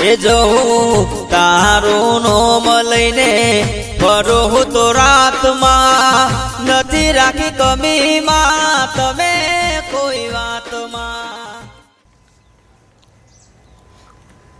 એ જવું તારું નોમ લઈને ફરો હું તો રાતમાં નથી રાખી કમીમાં તમે કોઈ વાતમાં.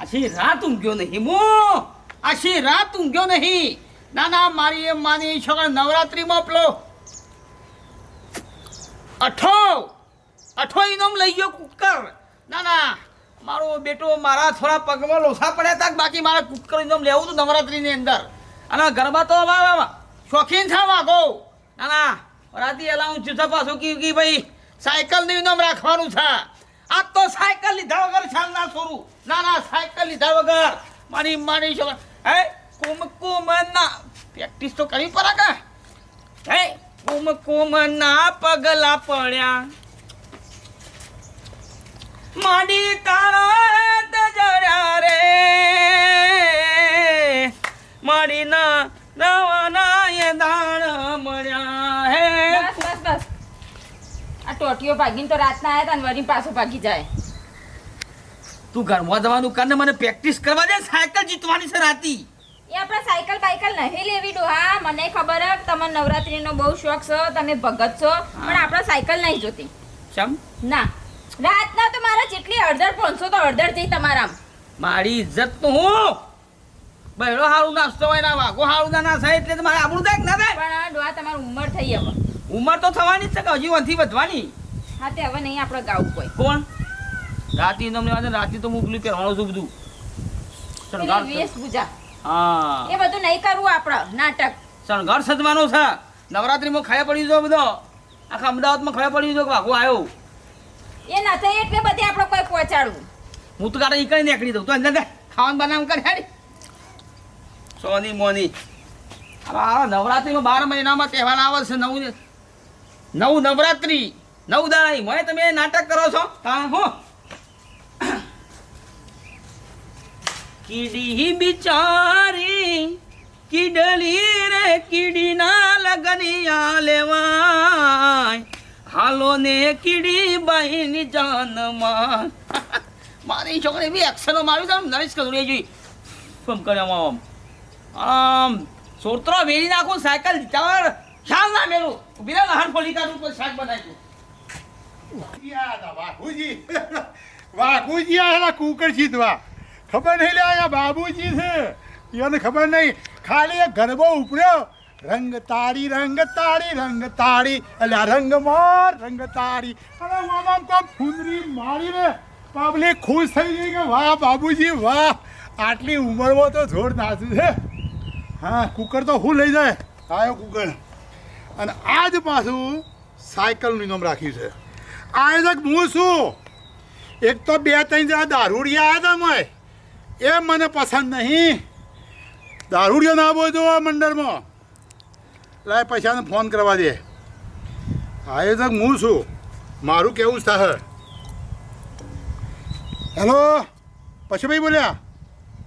આશી રાત ઊંઘ્યો નહીં મો. આશી રાત ઊંઘ્યો નહીં. ના ના, મારી એમ માની છોકરા નવરાત્રીમાં પેલો અઠો અઠો ઇનામ લઈ ગયો કુકર. ના ના મારો બેટો મારા થોડા પગમાં લોસા પડ્યા હતા બાકી મારા કુકર ઇનામ લેવું હતું નવરાત્રીની અંદર. અને ગરબા તો. શોખીન છે વાગો ના ના રાતી હું જુઠા પાછું કી કી ભાઈ, સાયકલનું નામ રાખવાનું છે. આ તો સાયકલ લીધા વગર છાલ ના છોરું ના ના, સાયકલ લીધા વગર. મારી મારી છોકરા હે કુમ કુમ ના પ્રેક્ટિસ તો કરવી પડે કે? હે, કુમકુમ કુમ ના પગલા પડ્યા. માડી તારા જરા રે. માડી ના રવાના એ દાણ મળ્યા હે. બસ બસ બસ. આ ટોટીઓ ભાગીને તો રાતના આયા તા ને વળી પાછો ભાગી જાય. તું ઘરમાં જવાનું કારણે મને પ્રેક્ટિસ કરવા દે સાયકલ જીતવાની છે રાતી. એ આપણે સાયકલ બાયકલ નહીં લેવી ડોહા મને ખબર હે તમને નવરાત્રીનો બહુ શોખ છે તમે ભગત છો પણ આપણે સાયકલ નહીં જોતી. ચમ? ના. રાતના તો મારા જેટલી અડધર પાંચસો તો અડધર થઈ તમારા મારી ઇજ્જત તો હું. બહેરો હારું નાસ્તો હોય ના વાઘો હારું ના ના થાય એટલે મારે આપણું થાય ના થાય? પણ ડોહા તમારી ઉંમર થઈ હવે. ઉંમર તો થવાની જ છે કે હજી વંથી વધવાની. હા તે હવે નહીં આપણે ગાવું કોઈ. કોણ? રાતી તમને વાત રાતી તો હું પેલું પહેરવાનું છું બધું. શણગાર હા. એ બધું નહીં કરવું આપણે નાટક. શણગાર સજવાનો છે. નવરાત્રીમાં ખાયા પડી જો બધો. આખા અમદાવાદમાં ખાયા પડી જો વાઘો આવ્યો એ થાય એટલે બધે આપણે કોઈ પહોંચાડવું. હું તો કાઢે ઈકડી નીકળી દઉં. તો અંદર ખાવાનું બનાવ કર, હેડી. સોની મોની. આ નવરાત્રીમાં બાર મહિનામાં તહેવાર આવે છે, નવ નવ નવરાત્રી, નવ દાડાઈ. મોય તમે નાટક કરો છો? તા હો. કીડી બિચારી, કીડલી રે કીડીના લગનિયા લેવાય. હાલો ને કીડી બાઈની જાનમાં. મારી છોકરી બી એક્શનો માર્યું આમ, નરેશ કદુરિયા જોઈ ફમ કર્યા આમ આમ? સોતરો વેરી નાખું, સાયકલ ચાર, ખ્યાલ ના મેલું. બીરા લહાણ ફોલી કાઢું, કોઈ શાક બનાવ્યું. વાઘુજી વાઘુજી આ કુકર જીતવા ખબર નહીં લે આ બાબુજી છે. એને ખબર નહીં. ખાલી ગરબો ઉપડ્યો રંગ તાળી રંગ તાળી રંગ તાળી એટલે આ રંગ માર રંગ તાળી અને આમ કોમ ફૂંદરી મારીને પબ્લિક ખુશ થઈ ગઈ કે વાહ, બાબુજી, વાહ. આટલી ઉંમરમાં તો જોર નાચું છે. હા, કુકર તો હું લઈ જાય? આવ્યો કુકર. અને આજ પાછું સાયકલનું ઇનામ રાખ્યું છે. આયોજક હું છું. એક તો બે, ત્રણ જણા દારૂડિયા આવ્યા હતા મય એ મને પસંદ નહીં. દારૂડિયો ના બોલજો આ મંડળમાં. લાય પૈસાને ફોન કરવા દે. આયોજક હું છું. મારું કેવું થાય હેલો? પશુભાઈ બોલ્યા?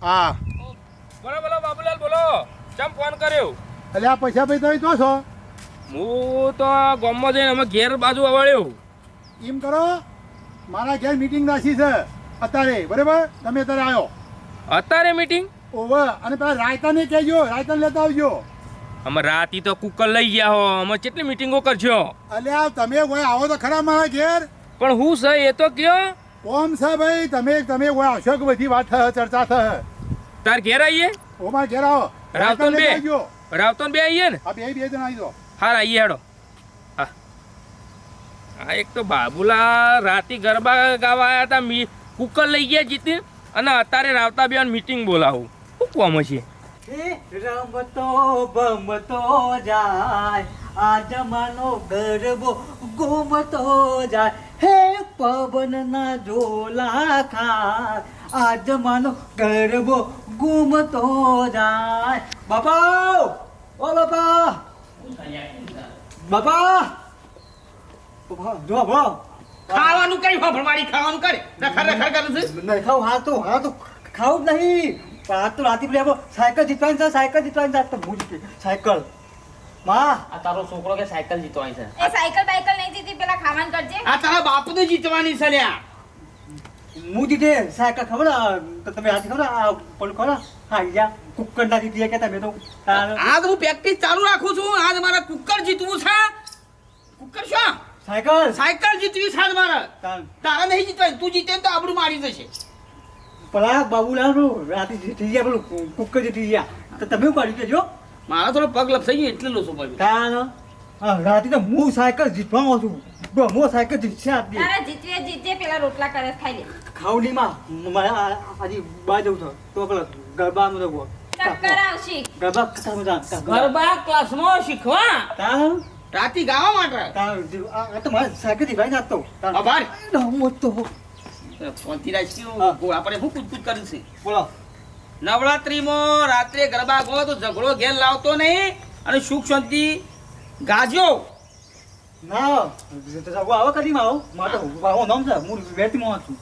હા. બોલો બોલો બાબુલાલ બોલો. ચમ ફોન કર્યો? એટલે આ પૈસાભાઈ તમે તો છો? હું તો ગામમાં જઈને અમે ઘેર બાજુ અવાળ્યો. એમ કરો મારા ઘેર મીટિંગ રાખી છે અત્યારે બરાબર? તમે અત્યારે આવ્યો અત્યારે મીટિંગ ઓવર અને પેલા રાયતાને કહેજો રાયતાને લેતા આવજો. અમે રાતી તો કુકર લઈ ગયા હો. અમે કેટલી મીટિંગો કરશો? અલ્યા તમે કોઈ આવો તો ખરા મારા ઘેર. પણ હું છે એ તો કયો? ઓમ છે ભાઈ તમે તમે કોઈ આવશો કે બધી વાત ચર્ચા થશે. તાર ઘેર આવીએ ઓ મારા ઘેર આવો. રાવતન બે. રાવતન બે આવીએ ને? આ બે બે જણ આવી દો હાર આવીએ હેડો. હા. હા એક તો બાબુલા રાતી ગરબા ગાવા આવ્યા હતા કુકર લઈ ગયા જીતી. અને અત્યારે રાવતા બેન મીટિંગ બોલાવું. શું કોમ છે રમતો બમતો જાય આ જમાનો ગરબો ગુમતો જાય. હે પવનના ઝોલા ખાય આ જમાનો ગરબો ગુમતો જાય. બાપા ઓ બાપા. બાપા. જો ભો ખાવાનું કઈ? ભણવાડી ખાવાનું કરે. રખર રખર કરે છે. નહીં ખાવ હા તો હા તો. ખાવું જ નહીં. પણ આ તો રાતે પેલી સાયકલ જીતવાની છે સાયકલ જીતવાની છે. તો ભૂલ ગઈ. સાયકલ. માં. આ તારો છોકરો કે સાયકલ જીતવાની છે? એ સાયકલ બાયકલ નહીં જીતી પેલા ખાવાનું કરજે. આ તારા બાપુ તો જીતવાની છે લ્યા. હું જીતે. સાયકલ ખબર? તમે હાથી ખબર? આ પણ ખબર? હા યા કુકર ના જીતી કે તમે તો. આજ હું પ્રેક્ટિસ ચાલુ રાખું છું. આજ મારા કુકર જીતવું છે. કુકર શું? સાયકલ. સાયકલ જીતવી છે આજ મારે. તારા નહીં જીતવાય તું જીતે ને તો આબરૂ મારી જશે. પેલા બાબુલાલનું રાતે જીતી ગયા પેલું કુકર જીતી ગયા. તો તમે પાડી દેજો મારા થોડો પગ લપસાઈ ગયો એટલે લોસો પડ્યો હા રાતે તો હું સાયકલ જીતવાનો છું. હું સાયકલ જીતશે આપી તારા જીતવે જીતે પેલા રોટલા કરે ખાઈ લે. ખાવડીમાં મારે આ- આજે બા જવું છે. તો પેલા ગરબા ચક્કર આવશે. ગરબા કથા મજા ગરબા. ક્લાસમાં શીખવા. તાર રાતી ગાવા માટે. જે- આ તો મારે સાયકલથી ભાઈ નાખતો આભાર હું તો ફોનથી આપણે શું કૂદકૂદ કર્યું છે? બોલો. નવરાત્રીમાં રાત્રે ગરબા ગો તો ઝઘડો ઘેર લાવતો નહીં અને સુખ શાંતિ ગાજો. ના તો જાગો આવો કરી મારો વાહો નામ છે હું વેતીમાં છું.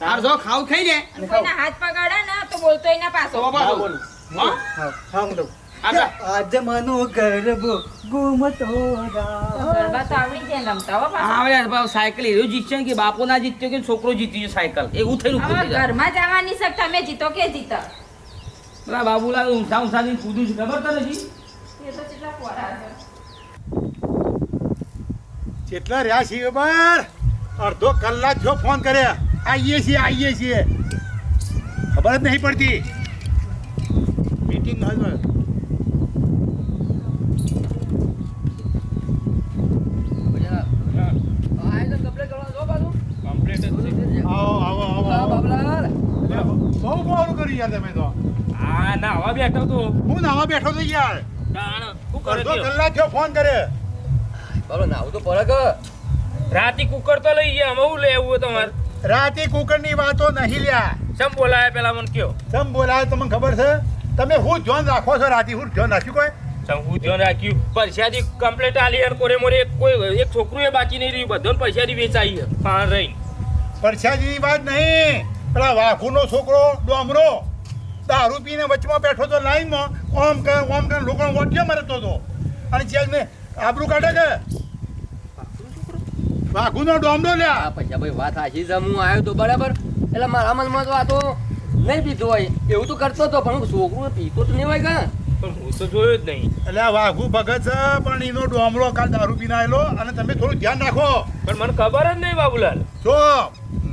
તાર જો ખાવ ખાઈ લે. અને કોઈના હાથ પગાડે ને તો બોલતો એના પાછો. બાબા બોલો. હા? હા, હા, દઉં. આગળ. મનો ગરબો ગુમતો રા. ગરબા તો આવડી જાય રમતા હો હા સાયકલ એવું જીતશે કે બાપો ના જીત્યો કે છોકરો જીતી ગયો સાયકલ. એવું થયું. ઘરમાં જવાની છે તમે જીતો કે જીતો? પેલા બાબુલાલ ઊંચા ઊંચા ની કૂદું છે ખબર તને હજી? એ તો કેટલા છે. કેટલા રહ્યા છીએ અડધો કલાક જો ફોન કર્યા. આવીએ છીએ આવીએ છીએ. ખબર જ નહીં પડતી મીટિંગ હાલ કમ્પ્લીટ જ છે આવો આવો આવો આવો બહુ બહુ કર્યું યાર તમે તો આ ના હવા બેઠો તો બેઠો તો યાર. અડધો? કલાક જો ફોન કરે. રાતે કુકર તો લઈ ગયા અમે હું લેવું હોય તમારે? રાતે કુકરની વાતો નહીં લ્યા. ચમ બોલાયા પેલા મને કયો? સમ બોલાય તમને ખબર છે? તમે હું ધ્યાન રાખો છો રાતે? હું ધ્યાન રાખ્યું કોઈ? ચમ હું ધ્યાન રાખ્યું? પૈસાથી કમ્પ્લેટ આલી અને કોરે મોરે એક કોઈ એક છોકરું એ બાકી નહીં રહ્યું. બધો પૈસાથી વેચાઈ પાણ રહી પરસાદીની વાત નહીં. પેલા વાઘુનો છોકરો ડોમરો. દારૂ પીને વચમાં બેઠો તો લાઈનમાં ઓમ કર ઓમ કર લોકો વોટ્યો મરતો હતો. અને જેલ ને આબરૂ કાઢે કે વાઘુનો ડોમડો લ્યા. પૈસા ભાઈ વાત સાચી છે. હું આવ્યો તો બરાબર. એટલે મારા મનમાં તો આ તો નહીં પીતો હોય. એવું તો કરતો હતો પણ છોકરું પીતો તો નહીં હોય કાં? પણ હું તો જોયો જ નહીં. એટલે આ વાઘુ ભગત છે પણ એનો ડોમડો કાલ દારૂ પીને આવેલો. અને તમે થોડું ધ્યાન રાખો. પણ મને ખબર જ નહીં બાબુલાલ. જો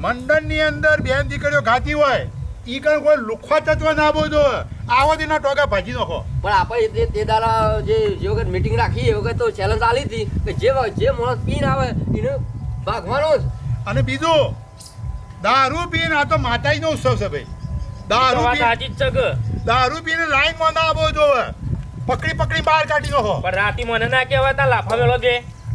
મંડળની અંદર બેન દીકરીઓ ગાતી હોય ઈ કણ કોઈ લુખવા તત્વ ના બોધો આવો તેના ટોકા ભાજી નાખો. પણ આપણે તે તે દાડા જે જે વખત મીટિંગ રાખી એ વખત તો ચેલેન્જ આલી હતી કે જે જે માણસ પીન આવે એને ભાગવાનો જ. અને બીજું દારૂ પીને આ તો માતાજીનો ઉત્સવ છે ભાઈ. દારૂ વાત પી સાચી જ છે દારૂ પીને લાઈનમાં ના આવવો જોવે પકડી પકડી બહાર કાઢી નાખો. પણ રાતી મને ના કહેવાય તા લાફા મેળો દે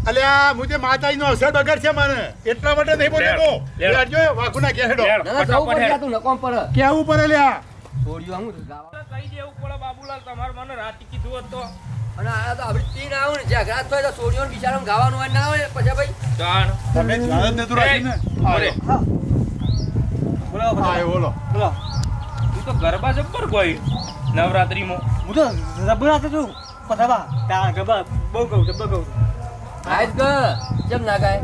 અલ્યા મુજે માતાજીનો અસર બગડ છે મને એટલા માટે નહીં બોલ્યો તો. લેડ. લાડજો વાઘુના કે હેડો લેડ. ના ના પડે હેડ. તું નકોમ પર. કેવું પડે લ્યા? છોડ્યું ગાવા. કહી દેવું પડે બાબુલાલ તમારે મને રાતે કીધું હતો અને આ તો હવે પીને આવું ને જ્યાં ઘાત થાય તો છોડ્યો ને બિચારાને ગાવાનું હોય ના હોય પછી ભાઈ. જાણ. તમે જાણ ને તું રાખ્યું ને? અરે હા. બોલો હા. એ બોલો. બોલો તું તો ગરબા જબ્બર કોઈ નવરાત્રીમાં. હું તો જબ્બર હાથે છું. પધાવા ત્યાં ગરબા. બહુ કહું જબ્બર કહું આજ ગ કેમ ના ગાય?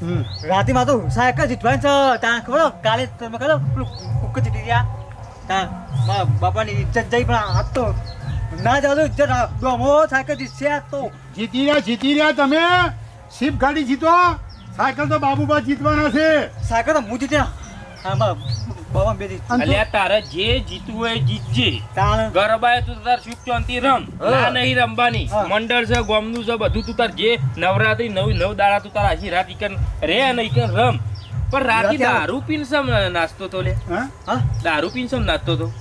હમ. રાતીમાં તો સાયકલ જીતવાની છે. ત્યાં ખબર કાલે તમે ખબર પેલું કુક જીતી ગયા. ત્યાં બાપાની ઇજ્જત જઈ પણ આ તો ના જાવ ઇજ્જત. ડોમો સાયકલ જીતશે આ તો. જીતી રહ્યા જીતી રહ્યા તમે. શિપ ગાડી જીતો. સાયકલ તો બાબુબા જીતવાના છે. સાયકલ તો હું બે જીત અલ્યા તારે જે જીતવું હોય જીતજે. ગરબા તું તાર સુખ શાંતિ રમ ના નહીં રમવાની. મંડળ છે ગોમનું છે બધું તું તાર જે નવરાત્રી નવ નવ દાડા તું તાર આખી રાત ઈકન રે અને ઈકન રમ. પણ રાતે રાતે દારૂ પીને સમ નાસ્તો તો લે. હા? હા? દારૂ પીને સમ નાસ્તો તો.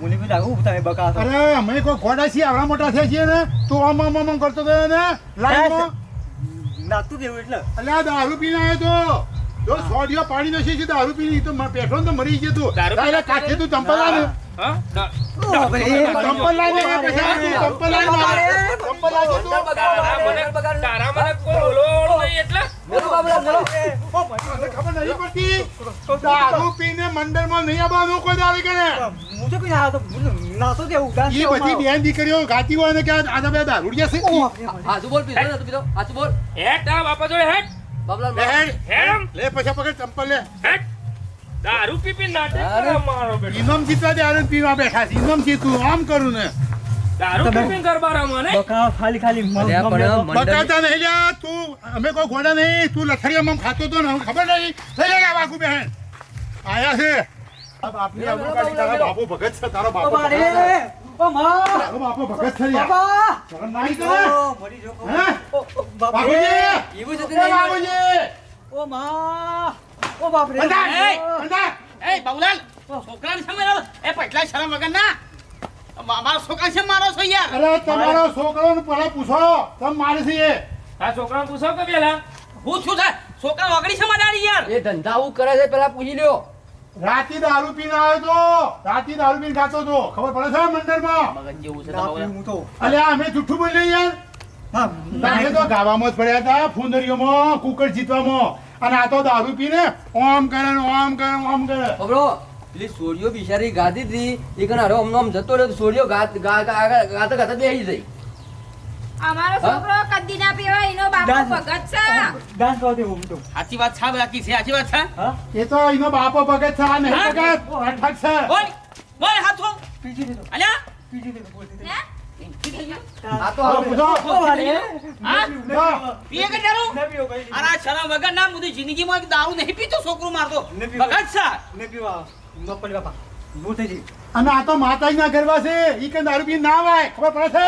મુની બી લાગુ તમે બકા અરે અમે કોઈ ઘોડા છીએ આવડા મોટા થયા છીએ ને તું આમ આમ આમ આમ કરતો હતો ને લાઈનમાં. નાતું કેવું એટલે. અલ્યા દારૂ પીને આવ્યો તો. જો સોડિયો પાણી નો છે દારૂ પીની તો પેટ્રોલ તો મરી ગયો તું. દારૂ પીને તારે કાઠે તું ચંપલ લાવ. દારૂ પીને નહીં આવવાનું કોઈ કરે દેવું ડાન્સ એ બધી બેન દીકરીઓ ગાતી હોય ને કે આ આ તો બે દારૂડિયા છે. આજુ બોલ પીધો બોલ. હેટ આ બાપા જોડે હેટ. બાબલા બેહેડ. હેમ. લે પછી પકડ ચંપલ લે. હેટ. દારૂ પી પી નાટક કરે મારો બેટો. ઇનામ જીતવા દે આને પીવા બેઠા છે. ઇનામ જીતું આમ કરું ને. દારૂ પી પી ગરબા રમો ને બકા ખાલી ખાલી બકાતા નહીં લ્યા તું અમે કોઈ ઘોડા નહીં. તું લથડિયામાં ખાતો તો ને ખબર નહીં. લઈ લે બાકુ બહેન આયા છે. આ બાપની કાઢી તારા બાપુ ભગત છે તારો બાપુ છે. ઓ માં! બાપુ ભગત બાપા! શરમ કરે મરી જો. હે? બાપુજી એવું નહીં. બાપુજી ઓ માં! ઓ! બંધા! એ! બંધા! એ બાબુલાલ છોકરાને સામે રહો. એ પટલા શરમ વગર ના મારા છોકરા છે મારો છો યાર અરે તમારો છોકરો પહેલા પૂછો તમે મારે છે એ આ છોકરાને પૂછો કે પેલા હું છું થાય છોકરા વગડી છે મારી યાર એ ધંધા આવું કરે છે પેલા પૂછી લ્યો રાતી દારૂ પીને આવ્યો તો? રાતી દારૂ પીને ખાતો તો ખબર પડે છે મંદિરમાં? મગજ જેવું છે હું તો. અલ્યા અમે જુઠ્ઠું બોલીએ યાર હા, તમે તો ગાવામાં જ પડ્યા હતા ફુંદરીઓમાં કુકર જીતવામાં. અને આ તો દારૂ પીને ઓમ કરે ઓમ કરે ઓમ કરે. ખબરો? પેલી સોડિયો બિચારી ગાતી હતી એ કણ હારો આમ આમ જતો રહ્યો સોડિયો ગાત ગા ગા ગા- ગાતા ગાતા બેસી જઈ અમારો છોકરો કદી ના પીવાય એનો બાપો ભગત છે ડાન્સ કરવા દેવું તો. સાચી વાત છે બાકી છે સાચી વાત છે એ તો એનો બાપો ભગત છે આ નહીં ભગત અઠક છે બોલ બોલ હાથો પીજી દીધો. અલ્યા પીજી દીધો, બોલતી હતી. આ તો હા, પૂછો. હા? હા. પીએ કે દારૂ નહીં. અરે શરમ વગર ના બધી જિંદગીમાં દારૂ નહીં પીતો છોકરો મારતો ભગત છે ન પીવા. બાપા. અને આ તો માતાજીના ગરબા છે ઈ કે દારૂ પી ના આવે ખબર પડે છે.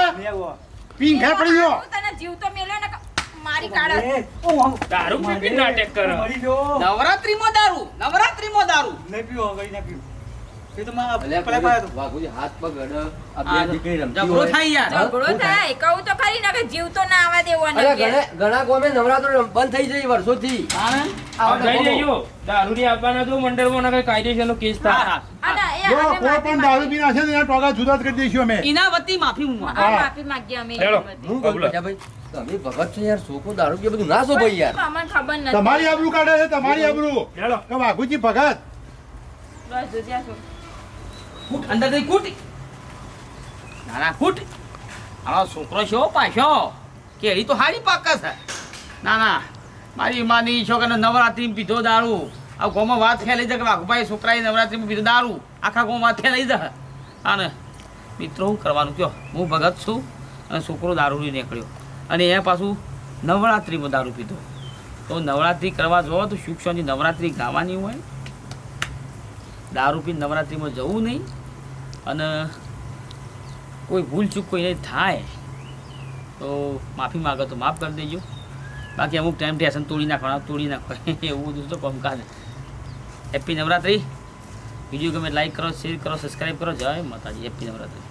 પીને ઘેર પડી ગયો. તને જીવ તો મેલ્યો ને મારી કાઢ ઓ, દારૂ પી પી નાટક કરે. મરી ગયો. નવરાત્રીમાં દારૂ નવરાત્રીમાં દારૂ. નહીં પીવો, કઈ ના પીવું. ખરી ને કે જીવ તો ના આવવા દેવો ને અલ્યા ઘણા ઘણા નવરાત્રી બંધ થઈ જઈ વર્ષોથી. આ જઈ લેજો દારૂ ની આપવાના તો મંડળમાં ના કેસ થાય. જો કોઈ પણ દારૂ પીને હશે એના ટોકા જુદા જ કરી દઈશું અમે. એના વતી માફી હું. માફી માંગીએ અમે હેલો. એની બધી. હું કહું ભાઈ તમે ભગત છો યાર છોકરો દારૂ કે બધું ના શો ભાઈ યાર. અમને ખબર નથી. તમારી આબરૂ કાઢે છે તમારી આબરૂ. હેલો કે વાઘુજી ભગત. બસ જ્યાં છો. કૂટ અંદરથી કૂટ ના ના કૂટ આનો છોકરો છો પાછો. કેરી તો હારી પાકા છે. ના ના. મારી માની છોકરાને નવરાત્રી પીધો દારૂ. આ ગોમાં વાત ફેલાઈ છે કે વાઘુભાઈ છોકરાએ નવરાત્રીમાં પીધો દારૂ. આખા ગોમાં વાત લઈ જા. અને મિત્રો શું કરવાનું કયો? હું ભગત છું અને છોકરો દારૂ લઈને નીકળ્યો. અને એ પાછું નવરાત્રીમાં દારૂ પીધો. તો નવરાત્રી કરવા જવો તો સુખ નવરાત્રિ ગાવાની હોય? દારૂ પી નવરાત્રિમાં જવું નહીં. અને કોઈ ભૂલચૂક કોઈ કોઈને થાય, તો માફી માગો તો માફ કરી દેજો. બાકી અમુક ટાઈમ ટેશન તોડી નાખવાના, તોડી નાખવા એવું બધું તો કોમકાજ. હેપી નવરાત્રિ. વીડિયો ગમે લાઈક કરો શેર કરો સબસ્ક્રાઈબ કરો. જય માતાજી હેપી નવરાત્રિ.